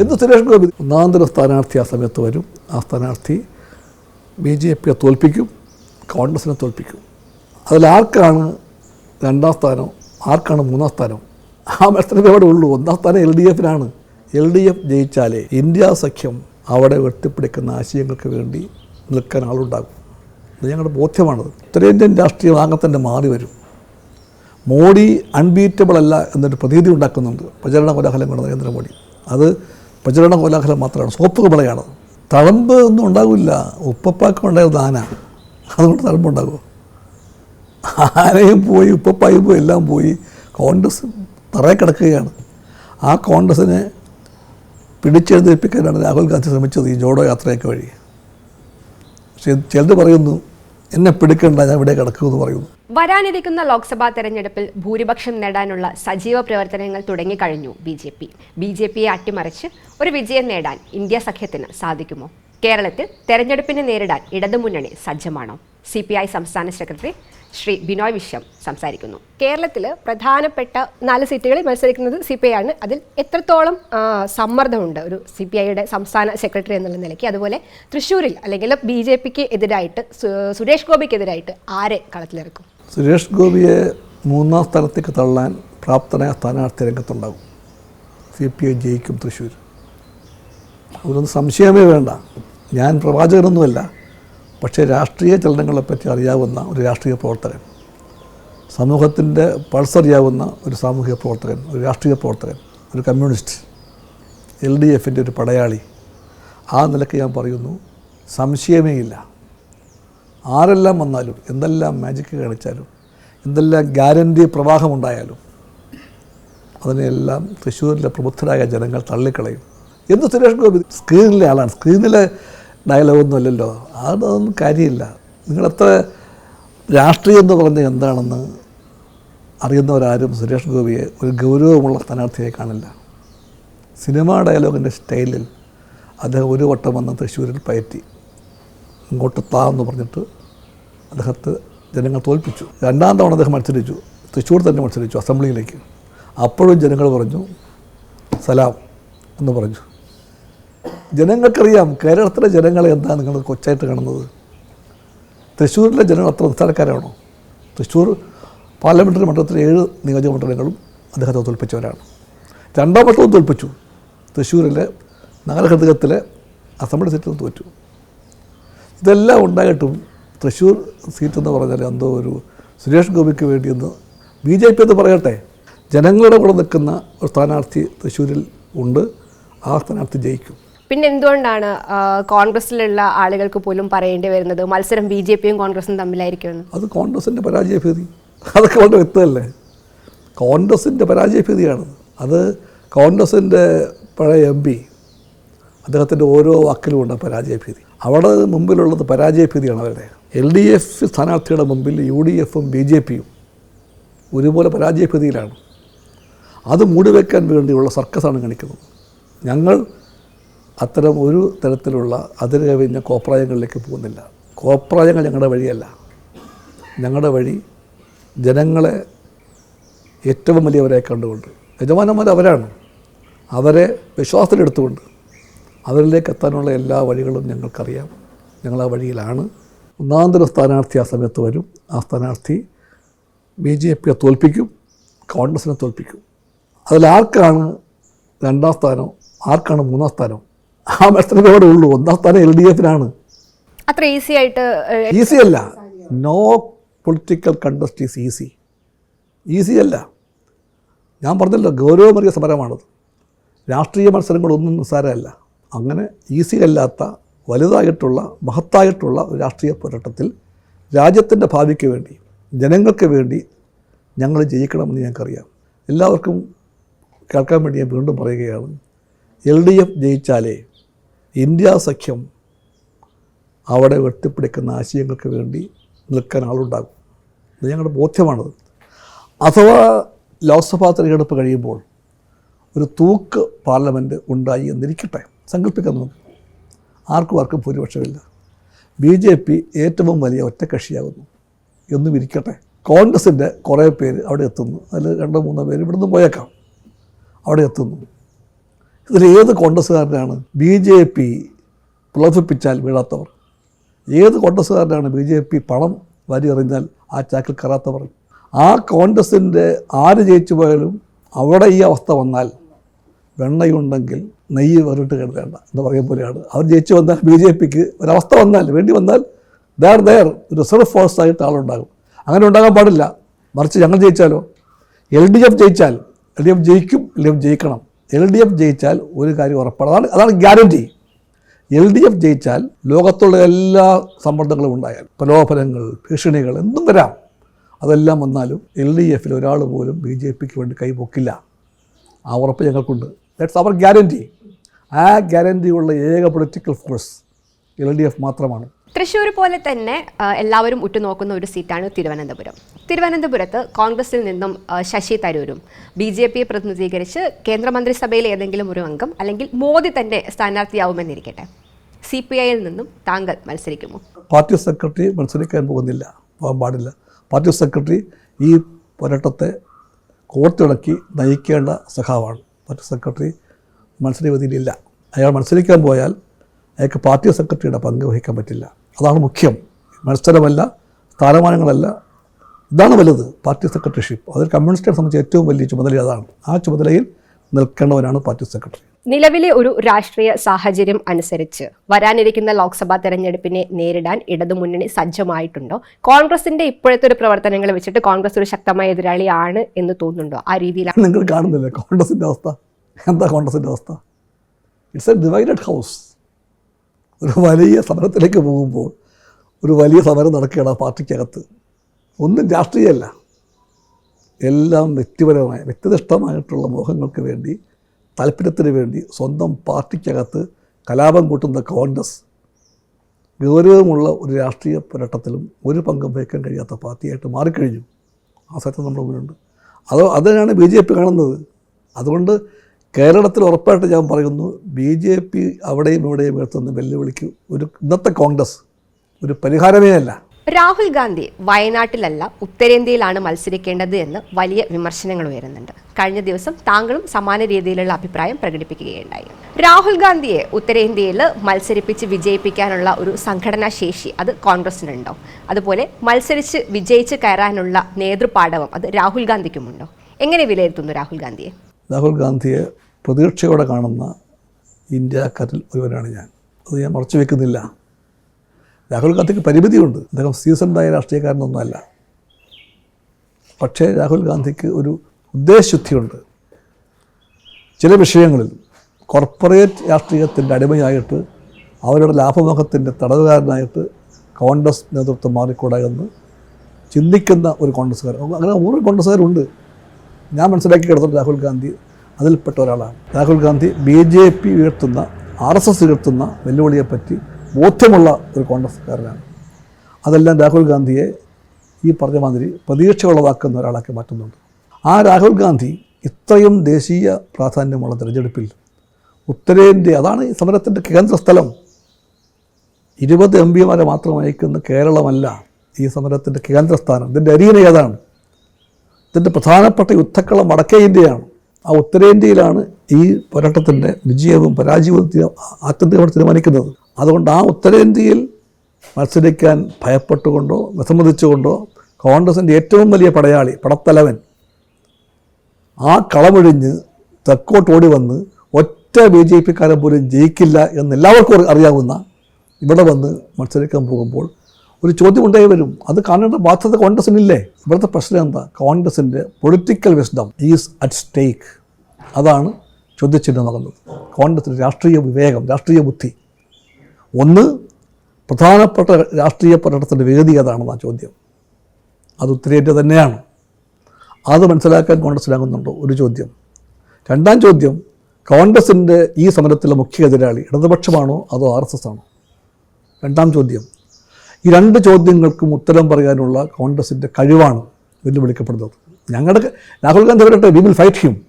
എന്ത് സുരേഷ് ഗോപി ഒന്നാന്തര സ്ഥാനാർത്ഥി ആ സമയത്ത് വരും. ആ സ്ഥാനാർത്ഥി ബി ജെ പിയെ തോൽപ്പിക്കും കോൺഗ്രസിനെ തോൽപ്പിക്കും. അതിലാർക്കാണ് രണ്ടാം സ്ഥാനം ആർക്കാണ് മൂന്നാം സ്ഥാനം? ആ മത്സരമേ അവിടെ ഉള്ളൂ. ഒന്നാം സ്ഥാനം എൽ ഡി എഫിനാണ്. എൽ ഡി എഫ് ജയിച്ചാലേ ഇന്ത്യ സഖ്യം അവിടെ വെട്ടിപ്പിടിക്കുന്ന ആശയങ്ങൾക്ക് വേണ്ടി നിൽക്കാൻ ആളുണ്ടാകും. ഇത് ഞങ്ങളുടെ ബോധ്യമാണത്. ഉത്തരേന്ത്യൻ രാഷ്ട്രീയം ആകെ തന്നെ മാറി വരും. മോഡി അൺബീറ്റബിൾ അല്ല എന്നൊരു പ്രതീതി ഉണ്ടാക്കുന്നുണ്ട്. പ്രചരണ കോലാഹലം കൊണ്ട് നരേന്ദ്രമോദി. അത് പ്രചരണ കോലാഹലം മാത്രമാണ്. സോപ്പ് കുമ്പളയാണ് തളമ്പ് ഒന്നും ഉണ്ടാകില്ല ഉപ്പപ്പാക്കം ഉണ്ടായിരുന്ന ആന. അതുകൊണ്ട് തഴമ്പുണ്ടാകുമോ ആനയും പോയി ഉപ്പപ്പായും പോയി എല്ലാം പോയി കോൺഗ്രസ് തറയെ കിടക്കുകയാണ്. ആ കോൺഗ്രസിനെ പിടിച്ചെഴുന്നേൽപ്പിക്കാനാണ് രാഹുൽ ഗാന്ധി ശ്രമിച്ചത് ഈ ജോഡോ യാത്രയൊക്കെ വഴി. പക്ഷേ ചിലർ പറയുന്നു എന്നെ പിടിക്കണ്ട ഞാൻ ഇവിടെ കിടക്കുമെന്ന് പറയുന്നു. വരാനിരിക്കുന്ന ലോക്സഭാ തെരഞ്ഞെടുപ്പിൽ ഭൂരിപക്ഷം നേടാനുള്ള സജീവ പ്രവർത്തനങ്ങൾ തുടങ്ങിക്കഴിഞ്ഞു B J P. B J പിയെ അട്ടിമറിച്ച് ഒരു വിജയം നേടാൻ ഇന്ത്യ സഖ്യത്തിന് സാധിക്കുമോ? കേരളത്തിൽ തെരഞ്ഞെടുപ്പിനെ നേരിടാൻ ഇടതുമുന്നണി സജ്ജമാണോ? സി പി ഐ സംസ്ഥാന സെക്രട്ടറി ശ്രീ ബിനോയ് വിശ്വം സംസാരിക്കുന്നു. കേരളത്തിൽ പ്രധാനപ്പെട്ട നാല് സീറ്റുകളിൽ മത്സരിക്കുന്നത് സി പി ഐ ആണ്. അതിൽ എത്രത്തോളം സമ്മർദ്ദമുണ്ട് ഒരു സി പി ഐയുടെ സംസ്ഥാന സെക്രട്ടറി എന്നുള്ള നിലയ്ക്ക്? അതുപോലെ തൃശ്ശൂരിൽ അല്ലെങ്കിൽ ബി ജെ പിക്ക് എതിരായിട്ട് സുരേഷ് ഗോപിക്കെതിരായിട്ട് ആരെ കളത്തിലിറക്കും? സുരേഷ് ഗോപിയെ മൂന്നാം സ്ഥാനത്തേക്ക് തള്ളാൻ പ്രാപ്തനായ സ്ഥാനാർത്ഥി രംഗത്തുണ്ടാകും. സി പി ഐ ജയിക്കും തൃശ്ശൂർ. അതിലൊന്നും സംശയമേ വേണ്ട. ഞാൻ പ്രവാചകനൊന്നുമല്ല പക്ഷേ രാഷ്ട്രീയ ചലനങ്ങളെപ്പറ്റി അറിയാവുന്ന ഒരു രാഷ്ട്രീയ പ്രവർത്തകൻ സമൂഹത്തിന്റെ പൾസ് അറിയാവുന്ന ഒരു സാമൂഹിക പ്രവർത്തകൻ ഒരു രാഷ്ട്രീയ പ്രവർത്തകൻ ഒരു കമ്മ്യൂണിസ്റ്റ് എൽ ഡി എഫിന്റെ ഒരു പടയാളി. ആ നിലയ്ക്ക് ഞാൻ പറയുന്നു സംശയമേ ഇല്ല. ആരെല്ലാം വന്നാലും എന്തെല്ലാം മാജിക്ക് കാണിച്ചാലും എന്തെല്ലാം ഗ്യാരണ്ടി പ്രവാഹമുണ്ടായാലും അതിനെല്ലാം തൃശ്ശൂരിലെ പ്രബുദ്ധരായ ജനങ്ങൾ തള്ളിക്കളയും. എന്ന് സുരേഷ് ഗോപി സ്ക്രീനിലെ ആളാണ്. സ്ക്രീനിലെ ഡയലോഗൊന്നും അല്ലല്ലോ. അതൊന്നും കാര്യമില്ല. നിങ്ങളെത്ര രാഷ്ട്രീയം എന്ന് പറഞ്ഞ എന്താണെന്ന് അറിയുന്നവരാരും സുരേഷ് ഗോപിയെ ഒരു ഗൗരവമുള്ള സ്ഥാനാർത്ഥിയായി കാണില്ല. സിനിമാ ഡയലോഗിന്റെ സ്റ്റൈലിൽ അദ്ദേഹം ഒരു വട്ടം വന്ന് തൃശ്ശൂരിൽ പയറ്റി. ഇങ്ങോട്ട് താ എന്ന് പറഞ്ഞിട്ട് അദ്ദേഹത്തെ ജനങ്ങൾ തോൽപ്പിച്ചു. രണ്ടാം തവണ അദ്ദേഹം മത്സരിച്ചു. തൃശ്ശൂർ തന്നെ മത്സരിച്ചു അസംബ്ലിയിലേക്ക്. അപ്പോഴും ജനങ്ങൾ പറഞ്ഞു സലാം എന്ന് പറഞ്ഞു. ജനങ്ങൾക്കറിയാം കേരളത്തിലെ ജനങ്ങളെ എന്താ നിങ്ങൾ കൊച്ചായിട്ട് കാണുന്നത്? തൃശ്ശൂരിലെ ജനങ്ങൾ അത്ര നിസ്സാരക്കാരാണോ? തൃശ്ശൂർ പാർലമെന്ററി മണ്ഡലത്തിലെ ഏഴ് നിയോജക മണ്ഡലങ്ങളും അദ്ദേഹത്തെ തോൽപ്പിച്ചവരാണ്. രണ്ടാം വട്ടവും തോൽപ്പിച്ചു. തൃശ്ശൂരിലെ നാലഘടകത്തിലെ അസംബ്ലി സീറ്റിൽ തോറ്റു. ഇതെല്ലാം ഉണ്ടായിട്ടും തൃശ്ശൂർ സീറ്റ് എന്ന് പറഞ്ഞാൽ എന്തോ ഒരു സുരേഷ് ഗോപിക്ക് വേണ്ടിയെന്ന് ബി ജെ പി എന്ന് പറയട്ടെ. ജനങ്ങളുടെ കൂടെ നിൽക്കുന്ന ഒരു സ്ഥാനാർത്ഥി തൃശ്ശൂരിൽ ഉണ്ട്. ആ സ്ഥാനാർത്ഥി ജയിക്കും. പിന്നെ എന്തുകൊണ്ടാണ് കോൺഗ്രസിലുള്ള ആളുകൾക്ക് പോലും പറയേണ്ടി വരുന്നത്? മത്സരം ബി ജെ പിയും കോൺഗ്രസും തമ്മിലായിരിക്കുമെന്ന്. അത് കോൺഗ്രസിന്റെ പരാജയഭീതി. അതൊക്കെ വളരെ വ്യക്തമല്ലേ? കോൺഗ്രസിന്റെ പരാജയഭീതിയാണ്. അത് കോൺഗ്രസിന്റെ പഴയ എം പി അദ്ദേഹത്തിന്റെ ഓരോ വാക്കിലും ഉണ്ട് പരാജയഭീതി. അവിടെ മുമ്പിലുള്ളത് പരാജയഭീതിയാണ് അവരുടെ. എൽ ഡി എഫ് സ്ഥാനാർത്ഥിയുടെ മുമ്പിൽ യു ഡി എഫും ബി ജെ പിയും ഒരുപോലെ പരാജയഭീതിയിലാണ്. അത് മൂടിവെക്കാൻ വേണ്ടിയുള്ള സർക്കസാണ് കാണിക്കുന്നത് ഞങ്ങൾ അത്തരം ഒരു തരത്തിലുള്ള അതിര് കവിഞ്ഞ കോപ്രായങ്ങളിലേക്ക് പോകുന്നില്ല. കോപ്രായങ്ങൾ ഞങ്ങളുടെ വഴിയല്ല. ഞങ്ങളുടെ വഴി ജനങ്ങളെ ഏറ്റവും വലിയവരെ കണ്ടുകൊണ്ട് യജമാനന്മാർ അവരാണ്. അവരെ വിശ്വാസത്തിലെടുത്തുകൊണ്ട് അവരിലേക്ക് എത്താനുള്ള എല്ലാ വഴികളും ഞങ്ങൾക്കറിയാം. ഞങ്ങൾ ആ വഴിയിലാണ്. ഒന്നാന്തര സ്ഥാനാർത്ഥി ആ സമയത്ത് വരും. ആ സ്ഥാനാർത്ഥി ബി ജെ പിയെ തോൽപ്പിക്കും കോൺഗ്രസിനെ തോൽപ്പിക്കും. അതിലാർക്കാണ് രണ്ടാം സ്ഥാനം ആർക്കാണ് മൂന്നാം സ്ഥാനം? ആ മത്സരമേ അവിടെ ഉള്ളൂ. ഒന്നാം സ്ഥാനം എൽ ഡി എഫിനാണ്. അത്ര ഈസി ആയിട്ട് ഈസി അല്ല. No political contest is easy easy അല്ല. ഞാൻ പറഞ്ഞല്ലോ ഗൗരവമേറിയ സമരമാണത്. രാഷ്ട്രീയ മത്സരങ്ങളൊന്നും നിസ്സാരമല്ല. അങ്ങനെ ഈസി അല്ലാത്ത വലുതായിട്ടുള്ള മഹത്തായിട്ടുള്ള ഒരു രാഷ്ട്രീയ പോരാട്ടത്തിൽ രാജ്യത്തിന്റെ ഭാവിക്ക് വേണ്ടി ജനങ്ങൾക്ക് വേണ്ടി ഞങ്ങൾ ജയിക്കണമെന്ന് ഞങ്ങൾക്കറിയാം. എല്ലാവർക്കും കേൾക്കാൻ വേണ്ടി ഞാൻ വീണ്ടും പറയുകയാണ്. എൽ ഡി എഫ് ജയിച്ചാലേ ഇന്ത്യ സഖ്യം അവിടെ വെട്ടിപ്പിടിക്കുന്ന ആശയങ്ങൾക്ക് വേണ്ടി നിൽക്കാൻ ആളുണ്ടാകും. ഇത് ഞങ്ങളുടെ ബോധ്യമാണത്. അഥവാ ലോക്സഭാ തിരഞ്ഞെടുപ്പ് കഴിയുമ്പോൾ ഒരു തൂക്ക് പാർലമെന്റ് ഉണ്ടായി എന്നിരിക്കട്ടെ സങ്കല്പിക്കുന്നു ആർക്കും ആർക്കും ഭൂരിപക്ഷമില്ല. ബി ജെ പി ഏറ്റവും വലിയ ഒറ്റക്കക്ഷിയാകുന്നു. എന്നും ഇരിക്കട്ടെ. കോൺഗ്രസിന്റെ കുറേ പേര് അവിടെ എത്തുന്നു. അതിൽ രണ്ടോ മൂന്നോ പേര് ഇവിടുന്ന് പോയേക്കാം. അവിടെ എത്തുന്നു. ഇതിൽ ഏത് കോൺഗ്രസ്സുകാരനാണ് ബി ജെ പി പ്രലോഭിപ്പിച്ചാൽ വീഴാത്തവർ? ഏത് കോൺഗ്രസ്സുകാരനാണ് ബി ജെ പി പണം വാരി എറിഞ്ഞാൽ ആ ചാക്കിൽ കയറാത്തവർ? ആ കോൺഗ്രസിന്റെ ആര് ജയിച്ചു പോയാലും അവിടെ ഈ അവസ്ഥ വന്നാൽ വെണ്ണയുണ്ടെങ്കിൽ നെയ്യ് വേറിട്ട് കരുതേണ്ട എന്ന് പറയും പോലെയാണ്. അവർ ജയിച്ചു വന്നാൽ ബി ജെ പിക്ക് ഒരവസ്ഥ വന്നാൽ വേണ്ടി വന്നാൽ ദർ ദയർ റിസർവ് ഫോഴ്സ് ആയിട്ട് ആളുണ്ടാകും. അങ്ങനെ ഉണ്ടാകാൻ പാടില്ല. മറിച്ച് ഞങ്ങൾ ജയിച്ചാലോ? എൽ ഡി എഫ് ജയിച്ചാൽ എൽ ഡി എഫ് ജയിക്കും എൽ ഡി എഫ് ജയിക്കണം. എൽ ഡി എഫ് ജയിച്ചാൽ ഒരു കാര്യം ഉറപ്പാണ്. അതാണ് അതാണ് ഗ്യാരണ്ടി. എൽ ഡി എഫ് ജയിച്ചാൽ ലോകത്തുള്ള എല്ലാ സമ്മർദ്ദങ്ങളും ഉണ്ടായാൽ പ്രലോഭനങ്ങൾ ഭീഷണികൾ എന്തും വരാം. അതെല്ലാം വന്നാലും എൽ ഡി എഫിൽ ഒരാൾ പോലും ബി ജെ പിക്ക് വേണ്ടി കൈപൊക്കില്ല. ആ ഉറപ്പ് ഞങ്ങൾക്കുണ്ട്. ദാറ്റ്സ് അവർ ഗ്യാരണ്ടി ആ ഗ്യാരണ്ടിയുള്ള ഏക political force L D F മാത്രമാണ്. തൃശ്ശൂർ പോലെ തന്നെ എല്ലാവരും ഉറ്റുനോക്കുന്ന ഒരു സീറ്റാണ് തിരുവനന്തപുരം. തിരുവനന്തപുരത്ത് കോൺഗ്രസിൽ നിന്നും ശശി തരൂരും ബി ജെ പിയെ പ്രതിനിധീകരിച്ച് കേന്ദ്രമന്ത്രിസഭയിലെ ഏതെങ്കിലും ഒരു അംഗം അല്ലെങ്കിൽ മോദി തന്നെ സ്ഥാനാർത്ഥിയാവുമെന്നിരിക്കട്ടെ. സി പി ഐയിൽ നിന്നും താങ്കൾ മത്സരിക്കുമോ? പാർട്ടി സെക്രട്ടറി മത്സരിക്കാൻ പോകുന്നില്ല പോകാൻ പാടില്ല. പാർട്ടി സെക്രട്ടറി ഈ പോരാട്ടത്തെ കോർത്തിണക്കി നയിക്കേണ്ട സഖാവാണ്. പാർട്ടി സെക്രട്ടറി മത്സരവേദിയിലില്ല അയാൾ മത്സരിക്കാൻ പോയാൽ അയാൾക്ക് പാർട്ടി സെക്രട്ടറിയുടെ പങ്ക് വഹിക്കാൻ പറ്റില്ല. അതാണ് മുഖ്യം. മത്സരമല്ല സ്ഥാനമാനങ്ങളല്ല. ഇതാണ് വലുത് പാർട്ടി സെക്രട്ടറിഷിപ്പ്. അതിൽ കമ്മ്യൂണിസ്റ്റിനെ സംബന്ധിച്ച് ഏറ്റവും വലിയ ചുമതല അതാണ്. ആ ചുമതലയിൽ നിൽക്കേണ്ടവനാണ് പാർട്ടി സെക്രട്ടറി. നിലവിലെ ഒരു രാഷ്ട്രീയ സാഹചര്യം അനുസരിച്ച് വരാനിരിക്കുന്ന ലോക്സഭാ തെരഞ്ഞെടുപ്പിനെ നേരിടാൻ ഇടതുമുന്നണി സജ്ജമായിട്ടുണ്ടോ? കോൺഗ്രസിന്റെ ഇപ്പോഴത്തെ ഒരു പ്രവർത്തനങ്ങൾ വെച്ചിട്ട് കോൺഗ്രസ് ഒരു ശക്തമായ എതിരാളിയാണ് എന്ന് തോന്നുന്നുണ്ടോ? ആ രീതിയിലാണ് നിങ്ങൾ കാണുന്നില്ലേ? കോൺഗ്രസിന്റെ അവസ്ഥ. എന്താ കോൺഗ്രസിന്റെ അവസ്ഥ? ഇറ്റ്സ് എ ഡിവൈഡഡ് ഹൗസ് ഒരു വലിയ സമരത്തിലേക്ക് പോകുമ്പോൾ ഒരു വലിയ സമരം നടക്കുകയാണ് ആ പാർട്ടിക്കകത്ത്. ഒന്നും രാഷ്ട്രീയമല്ല എല്ലാം വ്യക്തിപരമായ വ്യക്തിനിഷ്ഠമായിട്ടുള്ള മോഹങ്ങൾക്ക് വേണ്ടി താല്പര്യത്തിന് വേണ്ടി സ്വന്തം പാർട്ടിക്കകത്ത് കലാപം കൂട്ടുന്ന കോൺഗ്രസ് ഗൗരവമുള്ള ഒരു രാഷ്ട്രീയ പോരാട്ടത്തിലും ഒരു പങ്കും വഹിക്കാൻ കഴിയാത്ത പാർട്ടിയായിട്ട് മാറിക്കഴിഞ്ഞു. ആ സത്യം നമ്മുടെ മുന്നിലുണ്ട്. അതോ അതിനാണ് ബി ജെ പി കാണുന്നത്. അതുകൊണ്ട് കേരളത്തിൽ ഉറപ്പായിട്ട് ഞാൻ പറയുന്നു ബി ജെ പി അവിടെയും ഇവിടെയും ഉയർത്തുന്ന വെല്ലുവിളിക്ക്. ഒരു ഇന്നത്തെ കോൺഗ്രസ് ഒരു പരിഹാരമേ അല്ല. രാഹുൽ ഗാന്ധി വയനാട്ടിലല്ല ഉത്തരേന്ത്യയിലാണ് മത്സരിക്കേണ്ടത് എന്ന് വലിയ വിമർശനങ്ങൾ ഉയരുന്നുണ്ട്. കഴിഞ്ഞ ദിവസം താങ്കളും സമാന രീതിയിലുള്ള അഭിപ്രായം പ്രകടിപ്പിക്കുകയുണ്ടായി. രാഹുൽ ഗാന്ധിയെ ഉത്തരേന്ത്യയിൽ മത്സരിപ്പിച്ച് വിജയിപ്പിക്കാനുള്ള ഒരു സംഘടനാ ശേഷി അത് കോൺഗ്രസിനുണ്ടോ അതുപോലെ മത്സരിച്ച് വിജയിച്ച് കയറാനുള്ള നേതൃപാടവം അത് രാഹുൽ ഗാന്ധിക്കുമുണ്ടോ? എങ്ങനെ വിലയിരുത്തുന്നു രാഹുൽ ഗാന്ധിയെ? രാഹുൽ ഗാന്ധിയെ പ്രതീക്ഷയോടെ കാണുന്ന ഇന്ത്യക്കാരിൽ ഒരുവനാണ് ഞാൻ. അത് ഞാൻ മറച്ചു വെക്കുന്നില്ല. രാഹുൽ ഗാന്ധിക്ക് പരിമിതിയുണ്ട്. അദ്ദേഹം സീസൺഡായ രാഷ്ട്രീയക്കാരനൊന്നുമല്ല. പക്ഷേ രാഹുൽ ഗാന്ധിക്ക് ഒരു ഉദ്ദേശശുദ്ധിയുണ്ട്. ചില വിഷയങ്ങളിൽ കോർപ്പറേറ്റ് രാഷ്ട്രീയത്തിന്റെ അടിമയായിട്ട് അവരുടെ ലാഭമുഖത്തിന്റെ തടവുകാരനായിട്ട് കോൺഗ്രസ് നേതൃത്വം മാറിക്കൂടാ എന്ന് ചിന്തിക്കുന്ന ഒരു കോൺഗ്രസ്സുകാരൻ. അങ്ങനെ ഓരോ കോൺഗ്രസ്സുകാരുണ്ട്. ഞാൻ മനസ്സിലാക്കി കിടന്നിട്ട് രാഹുൽ ഗാന്ധി അതിൽപ്പെട്ട ഒരാളാണ്. Rahul Gandhi B J P ഉയർത്തുന്ന ആർ എസ് എസ് ഉയർത്തുന്ന വെല്ലുവിളിയെപ്പറ്റി ബോധ്യമുള്ള ഒരു കോൺഗ്രസ്സുകാരനാണ്. അതെല്ലാം രാഹുൽ ഗാന്ധിയെ ഈ പറഞ്ഞ മാതിരി പ്രതീക്ഷയുള്ളതാക്കുന്ന ഒരാളാക്കി മാറ്റുന്നുണ്ട്. ആ രാഹുൽ ഗാന്ധി ഇത്രയും ദേശീയ പ്രാധാന്യമുള്ള തിരഞ്ഞെടുപ്പിൽ ഉത്തരേന്ത്യ അതാണ് ഈ സമരത്തിന്റെ കേന്ദ്രസ്ഥലം ഇരുപത് എം പിമാരെ മാത്രം അയക്കുന്ന കേരളമല്ല ഈ സമരത്തിന്റെ കേന്ദ്രസ്ഥാനം. ഇതിന്റെ അരീന ഏതാണ്? ഇതിന്റെ പ്രധാനപ്പെട്ട യുദ്ധക്കളം വടക്കേ ഇന്ത്യയാണ്. ആ ഉത്തരേന്ത്യയിലാണ് ഈ പോരാട്ടത്തിന്റെ വിജയവും പരാജയവും ആത്യന്തികമായിട്ട് തീരുമാനിക്കുന്നത്. അതുകൊണ്ട് ആ ഉത്തരേന്ത്യയിൽ മത്സരിക്കാൻ ഭയപ്പെട്ടുകൊണ്ടോ വിസമ്മതിച്ചുകൊണ്ടോ കോൺഗ്രസിന്റെ ഏറ്റവും വലിയ പടയാളി പടത്തലവൻ ആ കളമൊഴിഞ്ഞ് തെക്കോട്ട് ഓടി വന്ന് ഒറ്റ ബി ജെ പിക്കാരൻ പോലും ജയിക്കില്ല എന്ന് എല്ലാവർക്കും അറിയാവുന്ന ഇവിടെ വന്ന് മത്സരിക്കാൻ പോകുമ്പോൾ ഒരു ചോദ്യം ഉണ്ടായി വരും. അത് കാണേണ്ട ബാധ്യത കോൺഗ്രസിനില്ലേ? ഇവിടുത്തെ പ്രശ്നം എന്താ? കോൺഗ്രസിന്റെ political wisdom is at stake അതാണ് ചോദ്യചിഹ്നമാകുന്നത്. കോൺഗ്രസിന്റെ രാഷ്ട്രീയ വിവേകം രാഷ്ട്രീയ ബുദ്ധി. ഒന്ന് പ്രധാനപ്പെട്ട രാഷ്ട്രീയ പ്രകടനത്തിന്റെ വേദി ഏതാണെന്നാ ചോദ്യം. അത് ഉത്തരേന്ത്യ തന്നെയാണ്. അത് മനസ്സിലാക്കാൻ കോൺഗ്രസ്സിലാകുന്നുണ്ടോ? ഒരു ചോദ്യം. രണ്ടാം ചോദ്യം കോൺഗ്രസിന്റെ ഈ സമരത്തിലെ മുഖ്യ എതിരാളി ഇടതുപക്ഷമാണോ അതോ ആർ എസ് എസ് ആണോ? രണ്ടാം ചോദ്യം ഈ രണ്ട് ചോദ്യങ്ങൾക്കും ഉത്തരം പറയാനുള്ള കോൺഗ്രസിന്റെ കഴിവാണ് വെല്ലുവിളിക്കപ്പെടുന്നത്. ഞങ്ങളുടെ രാഹുൽ ഗാന്ധി വരട്ടെ we will fight him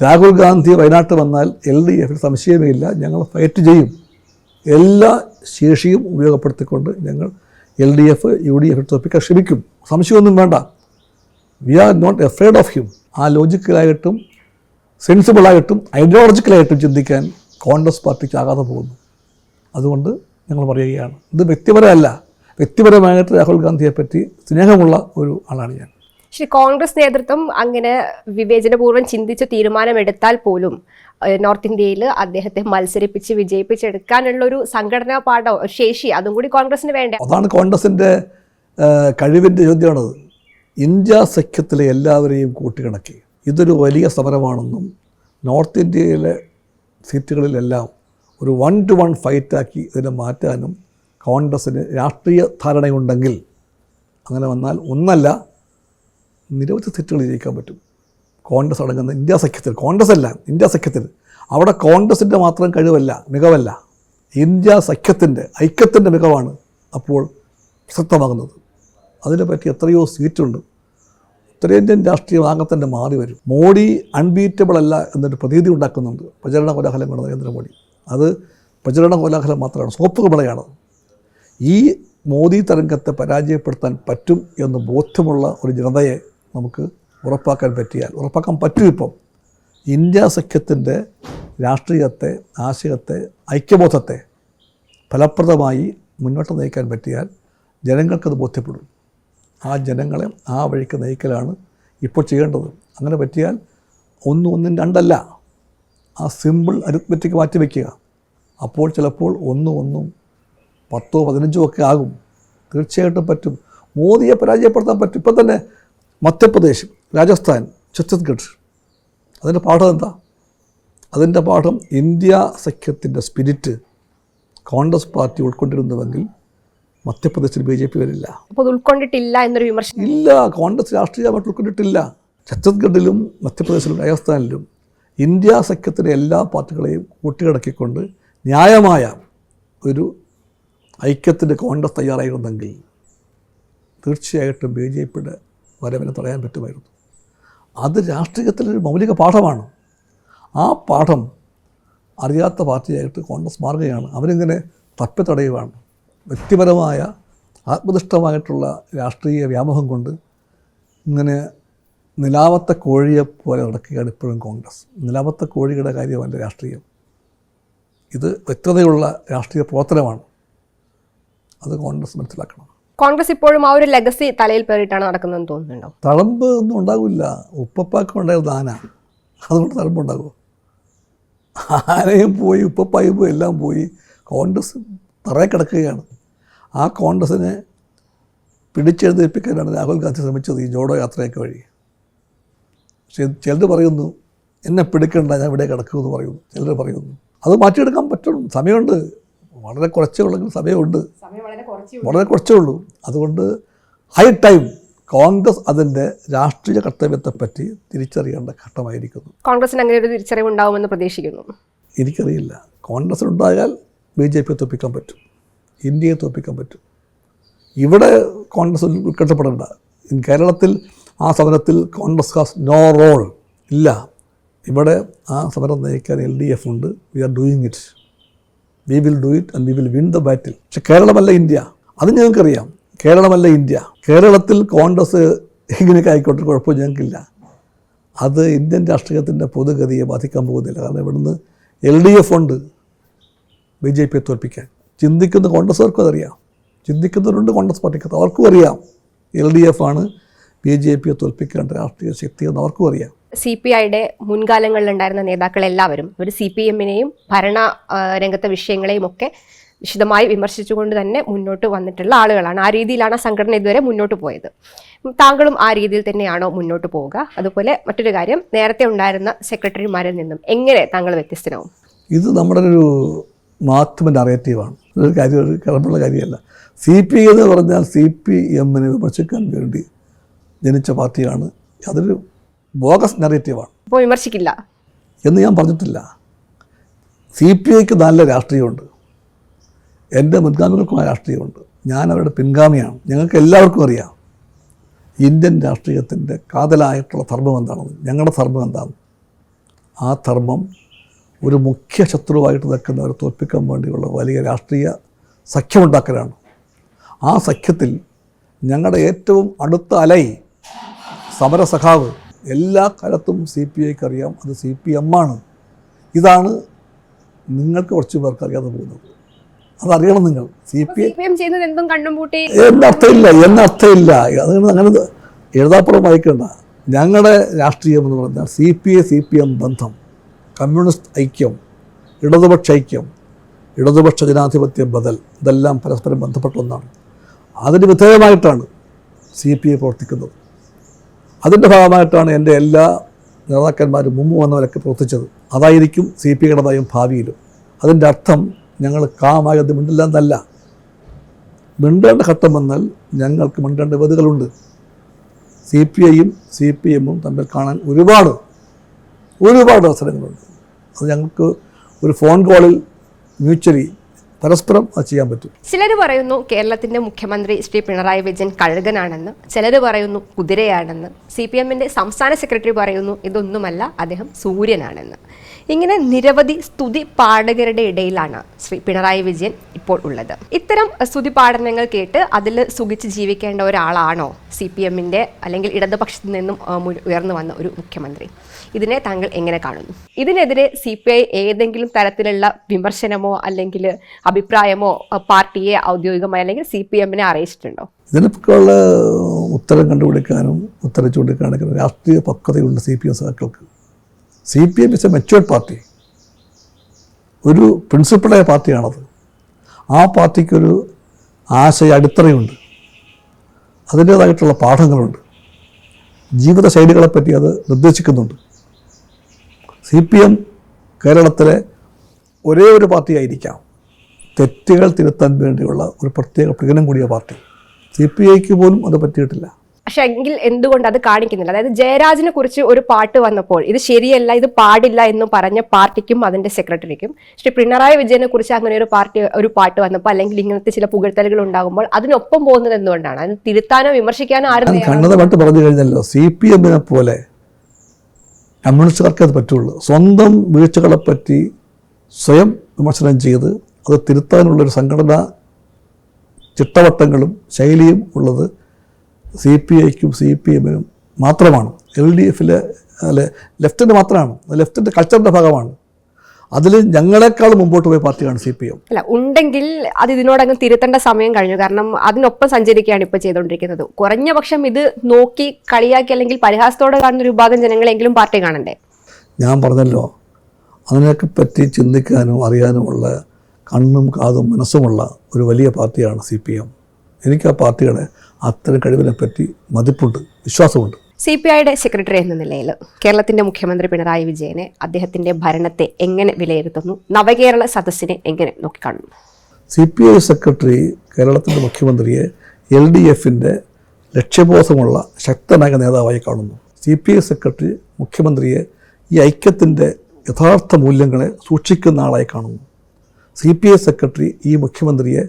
Rahul Gandhi വയനാട്ട് വന്നാൽ എൽ ഡി എഫിൽ സംശയമേ ഇല്ല. ഞങ്ങൾ ഫൈറ്റ് ചെയ്യും. എല്ലാ ശേഷിയും ഉപയോഗപ്പെടുത്തിക്കൊണ്ട് ഞങ്ങൾ L D F U D F തോപ്പിക്കാൻ ശ്രമിക്കും. സംശയമൊന്നും വേണ്ട. We are not afraid of him ആ ലോജിക്കലായിട്ടും സെൻസിബിളായിട്ടും ഐഡിയോളജിക്കലായിട്ടും ചിന്തിക്കാൻ കോൺഗ്രസ് പാർട്ടിക്ക് ആകാതെ പോകുന്നു. അതുകൊണ്ട് ഞങ്ങൾ പറയുകയാണ് ഇത് വ്യക്തിപരമല്ല. വ്യക്തിപരമായിട്ട് രാഹുൽ ഗാന്ധിയെപ്പറ്റി സ്നേഹമുള്ള ഒരു ആളാണ് ഞാൻ. പക്ഷേ കോൺഗ്രസ് നേതൃത്വം അങ്ങനെ വിവേചനപൂർവം ചിന്തിച്ച് തീരുമാനമെടുത്താൽ പോലും നോർത്ത് ഇന്ത്യയിൽ അദ്ദേഹത്തെ മത്സരിപ്പിച്ച് വിജയിപ്പിച്ചെടുക്കാനുള്ള ഒരു സംഘടനാ പാഠം ശേഷി അതും കൂടി കോൺഗ്രസിന് വേണ്ട? അതാണ് കോൺഗ്രസിന്റെ കഴിവിന്റെ ചോദ്യമാണത്. ഇന്ത്യ സഖ്യത്തിലെ എല്ലാവരെയും കൂട്ടിക്കിണക്കി ഇതൊരു വലിയ സമരമാണെന്നും നോർത്ത് ഇന്ത്യയിലെ സീറ്റുകളിലെല്ലാം ഒരു വൺ ടു വൺ ഫൈറ്റാക്കി ഇതിനെ മാറ്റാനും കോൺഗ്രസ്സിന് രാഷ്ട്രീയ ധാരണയുണ്ടെങ്കിൽ അങ്ങനെ വന്നാൽ ഒന്നല്ല നിരവധി സീറ്റുകൾ ജയിക്കാൻ പറ്റും. കോൺഗ്രസ് അടങ്ങുന്ന ഇന്ത്യ സഖ്യത്തിൽ കോൺഗ്രസ് അല്ല ഇന്ത്യ സഖ്യത്തിൽ. അവിടെ കോൺഗ്രസിന്റെ മാത്രം കഴിവല്ല മികവല്ല. ഇന്ത്യ സഖ്യത്തിന്റെ ഐക്യത്തിന്റെ മികവാണ് അപ്പോൾ പ്രസക്തമാകുന്നത്. അതിനെപ്പറ്റി എത്രയോ സീറ്റുണ്ട്. ഉത്തരേന്ത്യൻ രാഷ്ട്രീയം ആകെ മാറി വരും. മോഡി അൺബീറ്റബിൾ അല്ല എന്നൊരു പ്രതീതി ഉണ്ടാക്കുന്നുണ്ട്. പ്രചരണ കോലാഹലം കൊണ്ട് നരേന്ദ്രമോദി. അത് പ്രചരണ കോലാഹലം മാത്രമാണ് സോപ്പ് കുമളയാണ്. ഈ മോദി തരംഗത്തെ പരാജയപ്പെടുത്താൻ പറ്റും എന്ന് ബോധ്യമുള്ള ഒരു ജനതയെ നമുക്ക് ഉറപ്പാക്കാൻ പറ്റിയാൽ ഉറപ്പാക്കാൻ പറ്റും ഇപ്പം. ഇന്ത്യ സഖ്യത്തിന്റെ രാഷ്ട്രീയത്തെ ആശയത്തെ ഐക്യബോധത്തെ ഫലപ്രദമായി മുന്നോട്ട് നയിക്കാൻ പറ്റിയാൽ ജനങ്ങൾക്കത് ബോധ്യപ്പെടും. ആ ജനങ്ങളെ ആ വഴിക്ക് നയിക്കലാണ് ഇപ്പോൾ ചെയ്യേണ്ടത്. അങ്ങനെ പറ്റിയാൽ ഒന്ന് ഒന്നും രണ്ടല്ല. ആ സിമ്പിൾ അരിത്മെറ്റിക് മാറ്റി വയ്ക്കുക. അപ്പോൾ ചിലപ്പോൾ ഒന്നും ഒന്നും പത്തോ പതിനഞ്ചോ ഒക്കെ ആകും. തീർച്ചയായിട്ടും പറ്റും. മോദിയെ പരാജയപ്പെടുത്താൻ പറ്റും. ഇപ്പം തന്നെ മധ്യപ്രദേശ് രാജസ്ഥാൻ ഛത്തീസ്ഗഡ്. അതിന്റെ പാഠം എന്താ? അതിന്റെ പാഠം ഇന്ത്യ സഖ്യത്തിന്റെ സ്പിരിറ്റ് കോൺഗ്രസ് പാർട്ടി ഉൾക്കൊണ്ടിരുന്നുവെങ്കിൽ മധ്യപ്രദേശിൽ ബി ജെ പി വരില്ല. അപ്പോൾ ഉൾക്കൊണ്ടിട്ടില്ല എന്നൊരു വിമർശനം. ഇല്ല കോൺഗ്രസ് രാഷ്ട്രീയമായിട്ട് ഉൾക്കൊണ്ടിട്ടില്ല. ഛത്തീസ്ഗഡിലും മധ്യപ്രദേശിലും രാജസ്ഥാനിലും ഇന്ത്യ സഖ്യത്തിലെ എല്ലാ പാർട്ടികളെയും കൂട്ടിക്കിടക്കിക്കൊണ്ട് ന്യായമായ ഒരു ഐക്യത്തിന്റെ കോൺഗ്രസ് തയ്യാറായിരുന്നെങ്കിൽ തീർച്ചയായിട്ടും ബി ജെ പിയുടെ വരവിനെ തടയാൻ പറ്റുമായിരുന്നു. അത് രാഷ്ട്രീയത്തിലൊരു മൗലിക പാഠമാണ്. ആ പാഠം അറിയാത്ത പാർട്ടിയായിട്ട് കോൺഗ്രസ് മാറുകയാണ്. അവരിങ്ങനെ തപ്പി തടയുകയാണ് വ്യക്തിപരമായ ആത്മനിഷ്ഠമായിട്ടുള്ള രാഷ്ട്രീയ വ്യാമോഹം കൊണ്ട് ഇങ്ങനെ നിലാവത്തെ കോഴിയെ പോലെ നടക്കുകയാണ് ഇപ്പോഴും കോൺഗ്രസ്. നിലാവത്തെ കോഴിയുടെ കാര്യമല്ല രാഷ്ട്രീയം. ഇത് വ്യക്തതയുള്ള രാഷ്ട്രീയ പ്രവർത്തനമാണ്. അത് കോൺഗ്രസ് മനസ്സിലാക്കണം. കോൺഗ്രസ് ഇപ്പോഴും ആ ഒരു ലെഗസി തലയിൽ പേറിയിട്ടാണ് നടക്കുന്നതെന്ന് തോന്നുന്നുണ്ടോ? തളമ്പ് ഒന്നും ഉണ്ടാകില്ല ഉപ്പപ്പാക്ക് ഉണ്ടായിരുന്ന ആന. അതുകൊണ്ട് തളമ്പുണ്ടാകുമോ ആനയും പോയി ഉപ്പപ്പായും പോയി എല്ലാം പോയി കോൺഗ്രസ് തറയെ കിടക്കുകയാണ്. ആ കോൺഗ്രസിനെ പിടിച്ചെഴുന്നേൽപ്പിക്കാനാണ് രാഹുൽ ഗാന്ധി ശ്രമിച്ചത് ഈ ജോഡോ യാത്രയൊക്കെ വഴി. പക്ഷേ ചിലർ പറയുന്നു എന്നെ പിടിക്കണ്ട ഞാൻ ഇവിടെ കിടക്കുമെന്ന് പറയുന്നു. ചിലർ പറയുന്നു. അത് മാറ്റിയെടുക്കാൻ പറ്റും. സമയമുണ്ട്. വളരെ കുറച്ചേ ഉള്ളെങ്കിൽ സമയമുണ്ട്. വളരെ കുറച്ചേ ഉള്ളൂ. അതുകൊണ്ട് ഹൈ ടൈം കോൺഗ്രസ് അതിന്റെ രാഷ്ട്രീയ കർത്തവ്യത്തെപ്പറ്റി തിരിച്ചറിയേണ്ട ഘട്ടമായിരിക്കുന്നു. കോൺഗ്രസിന് അങ്ങനെ ഒരു തിരിച്ചറിവ് ഉണ്ടാവുമെന്ന് പ്രതീക്ഷിക്കുന്നു. എനിക്കറിയില്ല. കോൺഗ്രസ് ഉണ്ടായാൽ ബി ജെ പിയെ തോപ്പിക്കാൻ പറ്റും. ഇന്ത്യയെ തോപ്പിക്കാൻ പറ്റും. ഇവിടെ കോൺഗ്രസ് ഉത്കണ്ഠപ്പെടേണ്ട ഇൻ കേരളത്തിൽ ആ സമരത്തിൽ കോൺഗ്രസ് ഹാസ് നോ റോൾ ഇല്ല. ഇവിടെ ആ സമരം നയിക്കാൻ എൽ ഡി എഫ് ഉണ്ട്. We are doing it we will do it and we will win the battle പക്ഷെ കേരളമല്ല ഇന്ത്യ. അത് ഞങ്ങൾക്കറിയാം. കേരളമല്ല ഇന്ത്യ. കേരളത്തിൽ കോൺഗ്രസ് ഇങ്ങനെയൊക്കെ ആയിക്കോട്ടെ കുഴപ്പം ഞങ്ങൾക്കില്ല. അത് ഇന്ത്യൻ രാഷ്ട്രീയത്തിന്റെ പൊതുഗതിയെ ബാധിക്കാൻ പോകുന്നില്ല. കാരണം ഇവിടുന്ന് എൽ ഡി എഫ് ഉണ്ട് ബി ജെ പിയെ തോൽപ്പിക്കാൻ. ചിന്തിക്കുന്ന കോൺഗ്രസ്സുകാർക്കും അതറിയാം. ചിന്തിക്കുന്നവരുണ്ട് കോൺഗ്രസ് പാർട്ടിക്കകത്ത്. അവർക്കും അറിയാം. എൽ ഡി എഫ് ആണ് ബി ജെ പിയെ തോൽപ്പിക്കേണ്ട രാഷ്ട്രീയ ശക്തി എന്ന് അവർക്കും അറിയാം. സി പി ഐയുടെ മുൻകാലങ്ങളിലുണ്ടായിരുന്ന നേതാക്കളെല്ലാവരും ഒരു സി പി എമ്മിനെയും ഭരണ രംഗത്തെ വിഷയങ്ങളെയും ഒക്കെ വിശദമായി വിമർശിച്ചുകൊണ്ട് തന്നെ മുന്നോട്ട് വന്നിട്ടുള്ള ആളുകളാണ്. ആ രീതിയിലാണ് ആ സംഘടന ഇതുവരെ മുന്നോട്ട് പോയത്. താങ്കളും ആ രീതിയിൽ തന്നെയാണോ മുന്നോട്ട് പോവുക? അതുപോലെ മറ്റൊരു കാര്യം നേരത്തെ ഉണ്ടായിരുന്ന സെക്രട്ടറിമാരിൽ നിന്നും എങ്ങനെ താങ്കൾ വ്യത്യസ്തനാവും? ഇത് നമ്മുടെ ഒരു മാധ്യമ നറേറ്റീവാണ് ഒരു കാര്യം ഒരു കിടപ്പുള്ള കാര്യമല്ല. സി പി എന്ന് പറഞ്ഞാൽ സി പി എമ്മിനെ വിമർശിക്കാൻ വേണ്ടി ജനിച്ച പാർട്ടിയാണ് അതൊരു ബോഗസ് നെറേറ്റീവാണ് അപ്പോൾ വിമർശിക്കില്ല. എന്ന് ഞാൻ പറഞ്ഞിട്ടില്ല. സി പി ഐക്ക് നല്ല രാഷ്ട്രീയമുണ്ട്. എന്റെ മുൻഗാമികൾക്കും ആ രാഷ്ട്രീയമുണ്ട്. ഞാൻ അവരുടെ പിൻഗാമിയാണ്. ഞങ്ങൾക്ക് എല്ലാവർക്കും അറിയാം. ഇന്ത്യൻ രാഷ്ട്രീയത്തിന്റെ കാതലായിട്ടുള്ള ധർമ്മം എന്താണെന്ന്. ഞങ്ങളുടെ ധർമ്മം എന്താണ്? ആ ധർമ്മം ഒരു മുഖ്യ ശത്രുവായിട്ട് നിൽക്കുന്നവരെ തോൽപ്പിക്കാൻ വേണ്ടിയുള്ള വലിയ രാഷ്ട്രീയ സഖ്യമുണ്ടാക്കലാണ്. ആ സഖ്യത്തിൽ ഞങ്ങളുടെ ഏറ്റവും അടുത്ത അലൈ സമരസഖാവ് എല്ലാ കാലത്തും സി പി ഐക്ക് അറിയാം അത് സി പി എം ആണ് ഇതാണ് നിങ്ങൾക്ക് കുറച്ച് പേർക്ക് അറിയാതെ പോകുന്നത്. അതറിയണം നിങ്ങൾ. സി പി എം എന്നർത്ഥമില്ല എന്നർത്ഥമില്ല അതുകൊണ്ട് അങ്ങനെ എഴുതാപ്പുറം വായിക്കണ്ട. ഞങ്ങളുടെ രാഷ്ട്രീയം എന്ന് പറഞ്ഞാൽ C P I C P M ബന്ധം. കമ്മ്യൂണിസ്റ്റ് ഐക്യം ഇടതുപക്ഷ ഐക്യം ഇടതുപക്ഷ ജനാധിപത്യ ബദൽ ഇതെല്ലാം പരസ്പരം ബന്ധപ്പെട്ട ഒന്നാണ്. അതിന് വിധേയമായിട്ടാണ് സി പി ഐ പ്രവർത്തിക്കുന്നത്. അതിന്റെ ഭാഗമായിട്ടാണ് എന്റെ എല്ലാ നേതാക്കന്മാരും മുമ്പ് വന്നവരൊക്കെ പ്രവർത്തിച്ചത്. അതായിരിക്കും സി പി നയം ഭാവിയിലും. അതിന്റെ അർത്ഥം ഞങ്ങൾ കാമായത് മിണ്ടില്ല എന്നല്ല മിണ്ടേണ്ട ഘട്ടം വന്നാൽ ഞങ്ങൾക്ക് മിണ്ടേണ്ട വേദികളുണ്ട്. സി പി ഐയും സി പി എമ്മും തമ്മിൽ കാണാൻ ഒരുപാട് ഒരുപാട് അവസരങ്ങളുണ്ട്. അത് ഞങ്ങൾക്ക് ഒരു ഫോൺ കോളിൽ മ്യൂച്വലി പരസ്പരം അത് ചെയ്യാൻ പറ്റും. ചിലർ പറയുന്നു കേരളത്തിന്റെ മുഖ്യമന്ത്രി ശ്രീ പിണറായി വിജയൻ കഴുകനാണെന്ന് ചിലർ പറയുന്നു കുതിരയാണെന്ന് സി പി എമ്മിന്റെ സംസ്ഥാന സെക്രട്ടറി പറയുന്നു ഇതൊന്നുമല്ല അദ്ദേഹം സൂര്യനാണെന്ന്. ഇങ്ങനെ നിരവധി സ്തുതി പാഠകരുടെ ഇടയിലാണ് ശ്രീ പിണറായി വിജയൻ ഇപ്പോൾ ഉള്ളത്. ഇത്തരം സ്തുതി പാഠനങ്ങൾ കേട്ട് അതിൽ സുഖിച്ച് ജീവിക്കേണ്ട ഒരാളാണോ സി പി എമ്മിന്റെ അല്ലെങ്കിൽ ഇടതുപക്ഷത്തു നിന്നും ഉയർന്നു വന്ന ഒരു മുഖ്യമന്ത്രി? ഇതിനെ താങ്കൾ എങ്ങനെ കാണുന്നു? ഇതിനെതിരെ സി പി ഐ ഏതെങ്കിലും തരത്തിലുള്ള വിമർശനമോ അല്ലെങ്കിൽ അഭിപ്രായമോ പാർട്ടിയെ ഔദ്യോഗികമായി അല്ലെങ്കിൽ സി പി എമ്മിനെ അറിയിച്ചിട്ടുണ്ടോ? ഇതിനൊക്കെയുള്ള ഉത്തരം കണ്ടുപിടിക്കാനും ഉത്തരം ചൂണ്ടിക്കാണിക്കാനും രാഷ്ട്രീയ പക്വതയുണ്ട് C P M സഹാക്കൾക്ക് C P M is a matured party ഒരു പ്രിൻസിപ്പിളായ പാർട്ടിയാണത്. ആ പാർട്ടിക്കൊരു ആശയ അടിത്തറയുണ്ട്. അതിന്റേതായിട്ടുള്ള പാഠങ്ങളുണ്ട്. ജീവിതശൈലികളെപ്പറ്റി അത് നിർദ്ദേശിക്കുന്നുണ്ട്. സി പി എം കേരളത്തിലെ ഒരേ ഒരു പാർട്ടിയായിരിക്കാം. തെറ്റുകൾ തിരുത്താൻ വേണ്ടിയുള്ള ഒരു പ്രത്യേക പ്രകടനം കൂടിയ പാർട്ടി. സി പി ഐക്ക് പോലും അത് പറ്റിയിട്ടില്ല. പക്ഷെ എങ്കിൽ എന്തുകൊണ്ട് അത് കാണിക്കുന്നില്ല? അതായത് ജയരാജിനെ കുറിച്ച് ഒരു പാട്ട് വന്നപ്പോൾ ഇത് ശരിയല്ല ഇത് പാടില്ല എന്ന് പറഞ്ഞ പാർട്ടിക്കും അതിന്റെ സെക്രട്ടറിക്കും ശ്രീ പിണറായി വിജയനെ കുറിച്ച് അങ്ങനെ ഒരു പാർട്ടി ഒരു പാട്ട് വന്നപ്പോൾ അല്ലെങ്കിൽ ഇങ്ങനത്തെ ചില പുകഴ്ത്തലുകൾ ഉണ്ടാകുമ്പോൾ അതിനൊപ്പം പോകുന്നത് എന്തുകൊണ്ടാണ്? അതിന് തിരുത്താനോ വിമർശിക്കാനോ ആരും പറഞ്ഞു കഴിഞ്ഞല്ലോ. സി പി എമ്മിനെ പോലെ കമ്മ്യൂണിസ്റ്റുകാർക്ക് അത് പറ്റുള്ളൂ. സ്വന്തം വീഴ്ചകളെ പറ്റി സ്വയം വിമർശനം ചെയ്ത് അത് തിരുത്താനുള്ളൊരു സംഘടനാ ചിട്ടവട്ടങ്ങളും ശൈലിയും ഉള്ളത് സി പി ഐക്കും സി പി എമ്മിനും മാത്രമാണ്. എൽ ഡി എഫിലെ അല്ലെ ലെഫ്റ്റിന്റെ മാത്രമാണ്. ലെഫ്റ്റിന്റെ കൾച്ചറിന്റെ ഭാഗമാണ്. അതിൽ ഞങ്ങളെക്കാൾ മുമ്പോട്ട് പോയ പാർട്ടിയാണ് സി പി എം. അല്ല ഉണ്ടെങ്കിൽ അത് ഇതിനോടങ്ങ് തിരുത്തേണ്ട സമയം കഴിഞ്ഞു. കാരണം അതിനൊപ്പം സഞ്ചരിക്കുകയാണ് ഇപ്പോൾ ചെയ്തുകൊണ്ടിരിക്കുന്നത്. കുറഞ്ഞ പക്ഷം ഇത് നോക്കി കളിയാക്കി അല്ലെങ്കിൽ പരിഹാസത്തോടെ കാണുന്ന ഒരു വിഭാഗം ജനങ്ങളെങ്കിലും പാർട്ടി കാണണ്ടേ? ഞാൻ പറഞ്ഞല്ലോ അതിനൊക്കെ പറ്റി ചിന്തിക്കാനും അറിയാനുമുള്ള കണ്ണും കാതും മനസ്സുമുള്ള ഒരു വലിയ പാർട്ടിയാണ് സി പി എം. എനിക്ക് ആ പാർട്ടിയുടെ അത്തരം കഴിവിനെ പറ്റി മതിപ്പുണ്ട് വിശ്വാസമുണ്ട്. സി പി ഐയുടെ സെക്രട്ടറി എന്ന നിലയിൽ കേരളത്തിന്റെ മുഖ്യമന്ത്രി പിണറായി വിജയനെ അദ്ദേഹത്തിന്റെ ഭരണത്തെ എങ്ങനെ വിലയിരുത്തുന്നു? നവകേരള സദസ്സിനെ എങ്ങനെ നോക്കിക്കാണുന്നു? സി പി ഐ സെക്രട്ടറി കേരളത്തിന്റെ മുഖ്യമന്ത്രിയെ എൽ ഡി എഫിന്റെ ലക്ഷ്യബോധമുള്ള ശക്തനായ നേതാവായി കാണുന്നു. സി പി ഐ സെക്രട്ടറി മുഖ്യമന്ത്രിയെ ഈ ഐക്യത്തിന്റെ യഥാർത്ഥ മൂല്യങ്ങളെ സൂക്ഷിക്കുന്ന ആളായി കാണുന്നു. സി പി ഐ സെക്രട്ടറി ഈ മുഖ്യമന്ത്രിയെ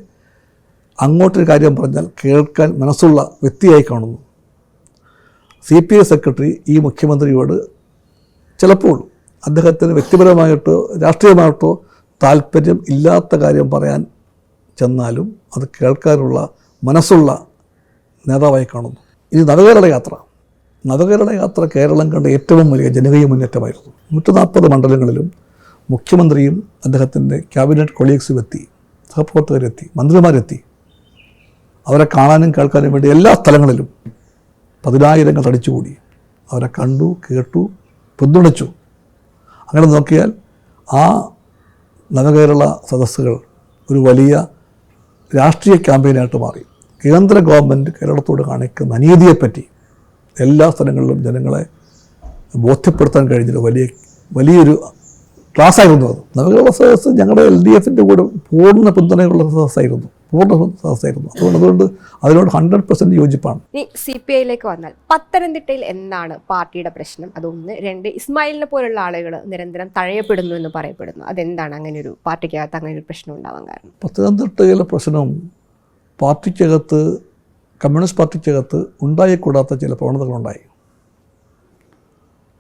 അങ്ങോട്ടൊരു കാര്യം പറഞ്ഞാൽ കേൾക്കാൻ മനസ്സുള്ള വ്യക്തിയായി കാണുന്നു. സി പി ഐ സെക്രട്ടറി ഈ മുഖ്യമന്ത്രിയോട് ചിലപ്പോൾ അദ്ദേഹത്തിന് വ്യക്തിപരമായിട്ടോ രാഷ്ട്രീയമായിട്ടോ താല്പര്യം ഇല്ലാത്ത കാര്യം പറയാൻ ചെന്നാലും അത് കേൾക്കാനുള്ള മനസ്സുള്ള നേതാവായി കാണുന്നു. ഇനി നവകേരള യാത്ര. നവകേരള യാത്ര കേരളം കണ്ട ഏറ്റവും വലിയ ജനകീയ മുന്നേറ്റമായിരുന്നു. നൂറ്റി നാൽപ്പത് മണ്ഡലങ്ങളിലും മുഖ്യമന്ത്രിയും അദ്ദേഹത്തിന്റെ ക്യാബിനറ്റ് കൊളീഗ്സും എത്തി. സഹപ്രവർത്തകരെത്തി. മന്ത്രിമാരെത്തി. അവരെ കാണാനും കേൾക്കാനും വേണ്ടി എല്ലാ സ്ഥലങ്ങളിലും പതിനായിരങ്ങൾ തടിച്ചുകൂടി അവരെ കണ്ടു കേട്ടു പിന്തുണച്ചു. അങ്ങനെ നോക്കിയാൽ ആ നവകേരള സദസ്സുകൾ ഒരു വലിയ രാഷ്ട്രീയ ക്യാമ്പയിനായിട്ട് മാറി. കേന്ദ്ര ഗവൺമെന്റ് കേരളത്തോട് കാണിക്കുന്ന അനീതിയെപ്പറ്റി എല്ലാ സ്ഥലങ്ങളിലും ജനങ്ങളെ ബോധ്യപ്പെടുത്താൻ കഴിഞ്ഞൊരു വലിയ വലിയൊരു ക്ലാസ്സായിരുന്നു അത്. നവകേരള സദസ്സ് ഞങ്ങളുടെ എൽ ഡി എഫിന്റെ കൂടെ പൂർണ പിന്തുണയുള്ള സദസ്സായിരുന്നു. പൂർണ സദസ്സായിരുന്നു അതുകൊണ്ട് അതുകൊണ്ട് അതിനോട് ഹൺഡ്രഡ് പെർസെന്റ് യോജിപ്പാണ്. ഇനി സി പി ഐയിലേക്ക് വന്നാൽ പത്തനംതിട്ടയിൽ എന്താണ് പാർട്ടിയുടെ പ്രശ്നം? അതൊന്ന് രണ്ട് ഇസ്മായിലിനെ പോലുള്ള ആളുകൾ നിരന്തരം തഴയപ്പെടുന്നു എന്ന് പറയപ്പെടുന്നു. അതെന്താണ്? അങ്ങനെ ഒരു പാർട്ടിക്കകത്ത് അങ്ങനെ ഒരു പ്രശ്നം ഉണ്ടാവാൻ കാരണം. പത്തനംതിട്ടയിലെ പ്രശ്നം പാർട്ടിക്കകത്ത് കമ്മ്യൂണിസ്റ്റ് പാർട്ടിക്കകത്ത് ഉണ്ടായിക്കൂടാത്ത ചില പ്രവണതകളുണ്ടായി.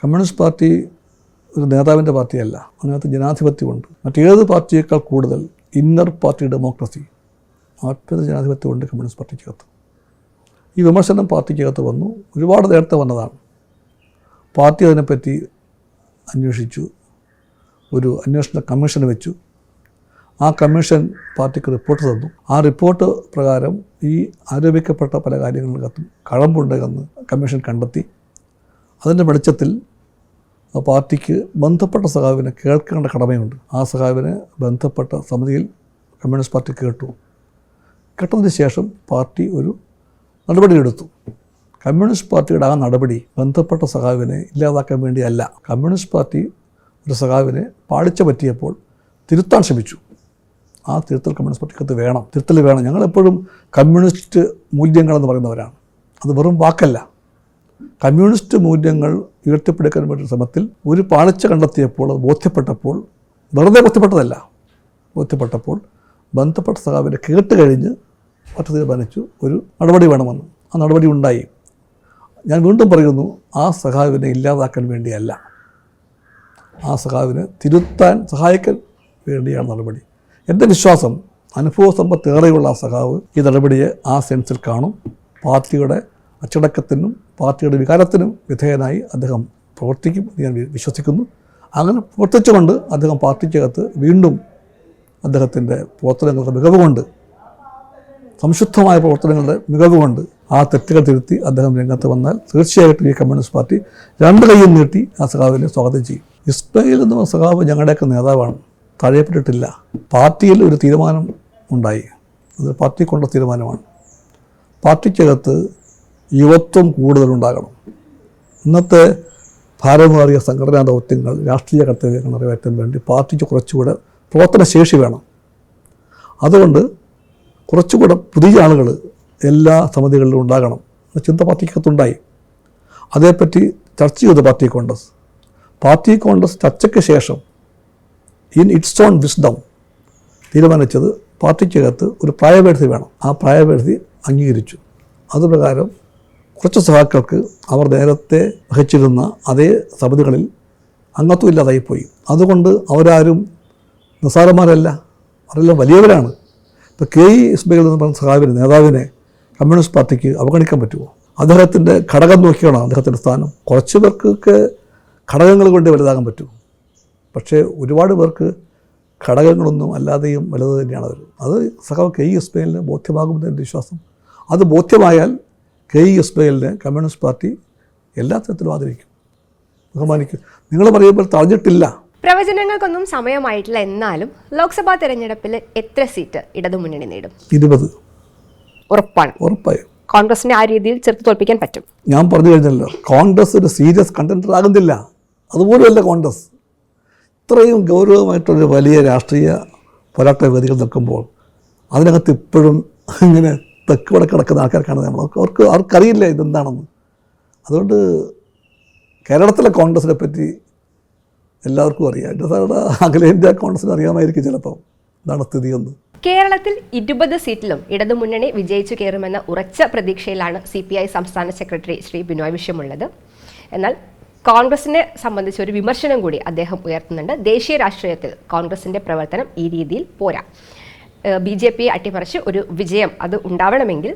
കമ്മ്യൂണിസ്റ്റ് പാർട്ടി ഒരു നേതാവിന്റെ പാർട്ടിയല്ല. അതിനകത്ത് ജനാധിപത്യമുണ്ട്. മറ്റേത് പാർട്ടിയേക്കാൾ കൂടുതൽ ഇന്നർ പാർട്ടി ഡെമോക്രസി ആത്മീയ ജനാധിപത്യമുണ്ട് കമ്മ്യൂണിസ്റ്റ് പാർട്ടിക്കകത്ത്. ഈ വിമർശനം പാർട്ടിക്കകത്ത് വന്നു. ഒരുപാട് നേരത്തെ വന്നതാണ്. പാർട്ടി അതിനെപ്പറ്റി അന്വേഷിച്ചു. ഒരു അന്വേഷണ കമ്മീഷൻ വെച്ചു. ആ കമ്മീഷൻ പാർട്ടിക്ക് റിപ്പോർട്ട് തന്നു. ആ റിപ്പോർട്ട് പ്രകാരം ഈ ആരോപിക്കപ്പെട്ട പല കാര്യങ്ങളിനകത്തും കഴമ്പുണ്ടെന്ന് കമ്മീഷൻ കണ്ടെത്തി. അതിന്റെ വെളിച്ചത്തിൽ പാർട്ടിക്ക് ബന്ധപ്പെട്ട സഹാവിനെ കേൾക്കേണ്ട കടമയുണ്ട്. ആ സഹാവിനെ ബന്ധപ്പെട്ട സമിതിയിൽ കമ്മ്യൂണിസ്റ്റ് പാർട്ടി കേട്ടു. കേട്ടതിന് ശേഷം പാർട്ടി ഒരു നടപടിയെടുത്തു. കമ്മ്യൂണിസ്റ്റ് പാർട്ടിയുടെ ആ നടപടി ബന്ധപ്പെട്ട സഖാവിനെ ഇല്ലാതാക്കാൻ വേണ്ടിയല്ല. കമ്മ്യൂണിസ്റ്റ് പാർട്ടി ഒരു സഖാവിനെ പാളിച്ച പറ്റിയപ്പോൾ തിരുത്താൻ ശ്രമിച്ചു. ആ തിരുത്തൽ കമ്മ്യൂണിസ്റ്റ് പാർട്ടിക്കകത്ത് വേണം. തിരുത്തൽ വേണം. ഞങ്ങളെപ്പോഴും കമ്മ്യൂണിസ്റ്റ് മൂല്യങ്ങളെന്ന് പറയുന്നവരാണ്. അത് വെറും വാക്കല്ല. കമ്മ്യൂണിസ്റ്റ് മൂല്യങ്ങൾ ഉയർത്തിപ്പിടിക്കാൻ വേണ്ടി ശ്രമത്തിൽ ഒരു പാളിച്ച കണ്ടെത്തിയപ്പോൾ അത് ബോധ്യപ്പെട്ടപ്പോൾ വെറുതെ ബോധ്യപ്പെട്ടതല്ല. ബോധ്യപ്പെട്ടപ്പോൾ ബന്ധപ്പെട്ട സഖാവിനെ കേട്ട് കഴിഞ്ഞ് മറ്റു തീരുമാനിച്ചു ഒരു നടപടി വേണമെന്ന്. ആ നടപടി ഉണ്ടായി. ഞാൻ വീണ്ടും പറയുന്നു ആ സഖാവിനെ ഇല്ലാതാക്കാൻ വേണ്ടിയല്ല. ആ സഖാവിനെ തിരുത്താൻ സഹായിക്കാൻ വേണ്ടിയാണ് നടപടി. എന്റെ വിശ്വാസം അനുഭവ ഏറെയുള്ള ആ സഖാവ് ഈ നടപടിയെ ആ സെൻസിൽ കാണും. പാർട്ടിയുടെ അച്ചടക്കത്തിനും പാർട്ടിയുടെ വികാരത്തിനും വിധേയനായി അദ്ദേഹം പ്രവർത്തിക്കും എന്ന് ഞാൻ വിശ്വസിക്കുന്നു. അങ്ങനെ പ്രവർത്തിച്ചുകൊണ്ട് അദ്ദേഹം പാർട്ടിക്കകത്ത് വീണ്ടും അദ്ദേഹത്തിന്റെ പ്രവർത്തനങ്ങളുടെ മികവ് കൊണ്ട് സംശുദ്ധമായ പ്രവർത്തനങ്ങളുടെ മികവുകൊണ്ട് ആ തെറ്റുകൾ തിരുത്തി അദ്ദേഹം രംഗത്ത് വന്നാൽ തീർച്ചയായിട്ടും ഈ കമ്മ്യൂണിസ്റ്റ് പാർട്ടി രണ്ട് കൈയും നീട്ടി ആ സഖാവിനെ സ്വാഗതം ചെയ്യും. ഇസ്മയിൽ എന്ന സഖാവ് ഞങ്ങളുടെയൊക്കെ നേതാവാണ്. തഴയപ്പെട്ടിട്ടില്ല. പാർട്ടിയിൽ ഒരു തീരുമാനം ഉണ്ടായി. അത് പാർട്ടി കൊണ്ട തീരുമാനമാണ്. പാർട്ടിക്കകത്ത് യുവത്വം കൂടുതലുണ്ടാകണം ഇന്നത്തെ ഭാരമേറിയ സംഘടനാ ദൗത്യങ്ങൾ രാഷ്ട്രീയ കർത്തവ്യങ്ങൾ നിറവേറ്റാൻ വേണ്ടി പാർട്ടിക്ക് കുറച്ചുകൂടെ പ്രവർത്തന ശേഷി വേണം. അതുകൊണ്ട് കുറച്ചുകൂടെ പുതിയ ആളുകൾ എല്ലാ സമിതികളിലും ഉണ്ടാകണം. എന്ന ചിന്ത പാർട്ടിക്കകത്തുണ്ടായി. അതേപ്പറ്റി ചർച്ച ചെയ്തു പാർട്ടി കോൺഗ്രസ്. പാർട്ടി കോൺഗ്രസ് ചർച്ചയ്ക്ക് ശേഷം ഇൻ ഇറ്റ്സ് ഓൺ വിസ്ഡം തീരുമാനിച്ചത് പാർട്ടിക്കകത്ത് ഒരു പ്രായപരിധി വേണം. ആ പ്രായപരിധി അംഗീകരിച്ചു. അതുപ്രകാരം കുറച്ച് സഹാക്കൾക്ക് അവർ നേരത്തെ വഹിച്ചിരുന്ന അതേ സമിതികളിൽ അംഗത്വം ഇല്ലാതായിപ്പോയി. അതുകൊണ്ട് അവരാരും നിസ്സാരന്മാരല്ല അവരെല്ലാം വലിയവരാണ്. ഇപ്പോൾ കെ ഇ ഇസ്മയിൽ എന്ന് പറഞ്ഞ സഹാബിന് നേതാവിനെ കമ്മ്യൂണിസ്റ്റ് പാർട്ടിക്ക് അവഗണിക്കാൻ പറ്റുമോ? അദ്ദേഹത്തിന്റെ ഘടകം നോക്കിയാണോ അദ്ദേഹത്തിന്റെ സ്ഥാനം? കുറച്ച് പേർക്കൊക്കെ ഘടകങ്ങൾ കൊണ്ട് വലുതാകാൻ പറ്റും പക്ഷേ ഒരുപാട് പേർക്ക് ഘടകങ്ങളൊന്നും അല്ലാതെയും വലുത് തന്നെയാണ് അവർ അത് സഖാവ് കെ ഇ ഇസ്മയിലിന് ബോധ്യമാകുമെന്ന് എന്റെ വിശ്വാസം. അത് ബോധ്യമായാൽ കെ ഇ ഇസ്മയിലിന് കമ്മ്യൂണിസ്റ്റ് പാർട്ടി എല്ലാ തരത്തിലും ആദരിക്കും. ബഹുമാനിക്കും. നിങ്ങൾ പറയുമ്പോൾ തടഞ്ഞിട്ടില്ല. പ്രവചനങ്ങൾക്കൊന്നും സമയമായിട്ടില്ല എന്നാലും ലോക്സഭാ തെരഞ്ഞെടുപ്പിൽ എത്ര സീറ്റ് ഇടതുമുന്നണി നേടും? ഇരുപത്. ഉറപ്പാണ്. ഉറപ്പായും. കോൺഗ്രസിനെ ആ രീതിയിൽ ചെറുത്ത് തോൽപ്പിക്കാൻ പറ്റും. ഞാൻ പറഞ്ഞു കഴിഞ്ഞല്ലോ കോൺഗ്രസ് ഒരു സീരിയസ് കണ്ടന്റർ ആകുന്നില്ല. അതുപോലുമല്ല കോൺഗ്രസ്. ഇത്രയും ഗൗരവമായിട്ടൊരു വലിയ രാഷ്ട്രീയ പോരാട്ട വേദികൾ നിൽക്കുമ്പോൾ അതിനകത്ത് ഇപ്പോഴും ഇങ്ങനെ തെക്ക് വടക്ക് കിടക്കുന്ന ആൾക്കാർക്കാണ് നമ്മൾ. അവർക്ക് അവർക്ക് അവർക്കറിയില്ല ഇതെന്താണെന്ന്. അതുകൊണ്ട് കേരളത്തിലെ കോൺഗ്രസിനെ പറ്റി എല്ലാവർക്കും അറിയാം. എന്റെ സാറുടെ അഖിലേന്ത്യാ കോൺഗ്രസിന് അറിയാമായിരിക്കും ചിലപ്പോൾ എന്താണ് സ്ഥിതിയെന്ന് കേരളത്തിൽ ഇരുപത് സീറ്റിലും ഇടതുമുന്നണി വിജയിച്ചു കയറുമെന്ന ഉറച്ച പ്രതീക്ഷയിലാണ് സി പി ഐ സംസ്ഥാന സെക്രട്ടറി ശ്രീ ബിനോയ് വിഷയമുള്ളത് എന്നാൽ കോൺഗ്രസിനെ സംബന്ധിച്ച് ഒരു വിമർശനം കൂടി അദ്ദേഹം ഉയർത്തുന്നുണ്ട്. ദേശീയ രാഷ്ട്രീയത്തിൽ കോൺഗ്രസിന്റെ പ്രവർത്തനം ഈ രീതിയിൽ പോരാ. ബി ജെ പിയെ അട്ടിമറിച്ച് ഒരു വിജയം അത് ഉണ്ടാവണമെങ്കിൽ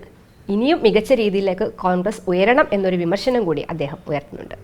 ഇനിയും മികച്ച രീതിയിലേക്ക് കോൺഗ്രസ് ഉയരണം എന്നൊരു വിമർശനം കൂടി അദ്ദേഹം ഉയർത്തുന്നുണ്ട്.